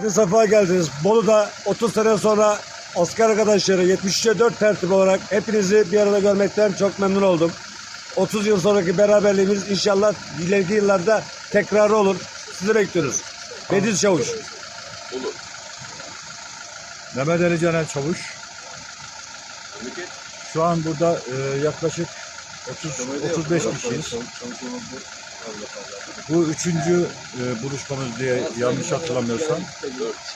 Hepiniz sefa geldiniz. Bolu'da 30 sene sonra asker arkadaşları 73'e 4 tertip olarak hepinizi bir arada görmekten çok memnun oldum. 30 yıl sonraki beraberliğimiz inşallah ileriki yıllarda tekrarı olur. Sizi bekliyoruz. Bediz Çavuş. Mehmet Ali Caner Çavuş. Şu an burada e, yaklaşık 30 35 kişiyiz. Bu üçüncü e, buluşmamız diye yanlış hatırlamıyorsam.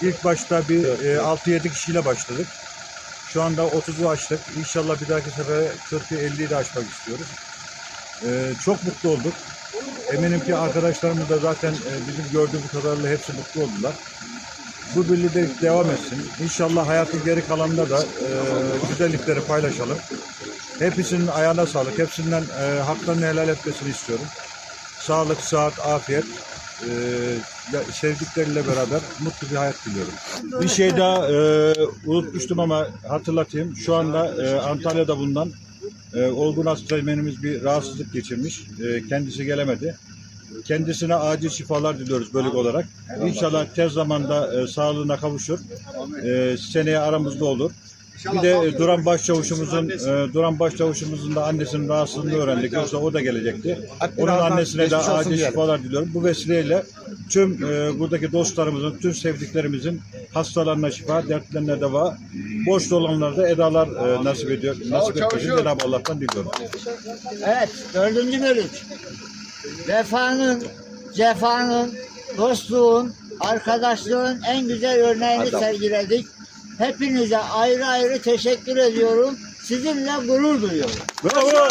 İlk başta bir e, 6-7 kişiyle başladık. Şu anda 30'u açtık. İnşallah bir dahaki sefere 40'ı 50'yi de açmak istiyoruz. E, çok mutlu olduk. Eminim ki arkadaşlarımız da zaten e, bizim gördüğümüz kadarıyla hepsi mutlu oldular. Bu birliktelik devam etsin. İnşallah hayatın geri kalanında da e, güzellikleri paylaşalım. Hepsinin ayağına sağlık. Hepsinden e, haklarını helal etmesini istiyorum. Sağlık, sıhhat, afiyet. E, ve sevdikleriyle beraber mutlu bir hayat diliyorum. Bir şey daha e, unutmuştum ama hatırlatayım. Şu anda e, Antalya'da bulunan e, Olgun Astremenimiz bir rahatsızlık geçirmiş. E, kendisi gelemedi. Kendisine acil şifalar diliyoruz bölük olarak. İnşallah tez zamanda e, sağlığına kavuşur. E, seneye aramızda olur. Bir de e, Duran Başçavuşumuzun e, Duran Başçavuşumuzun da annesinin rahatsızlığını öğrendik. Yoksa o da gelecekti. Onun annesine de acil şifalar diliyorum. Bu vesileyle tüm e, buradaki dostlarımızın, tüm sevdiklerimizin hastalarına şifa, dertlerine deva, borçlu olanlara da edalar e, nasip ediyor. Nasip etmeyi Cenab-ı Allah'tan diliyorum. Evet, dördüncü bölük. Vefanın, cefanın, dostluğun, arkadaşlığın en güzel örneğini sergiledik. Hepinize ayrı ayrı teşekkür ediyorum. Sizinle gurur duyuyorum. Bravo!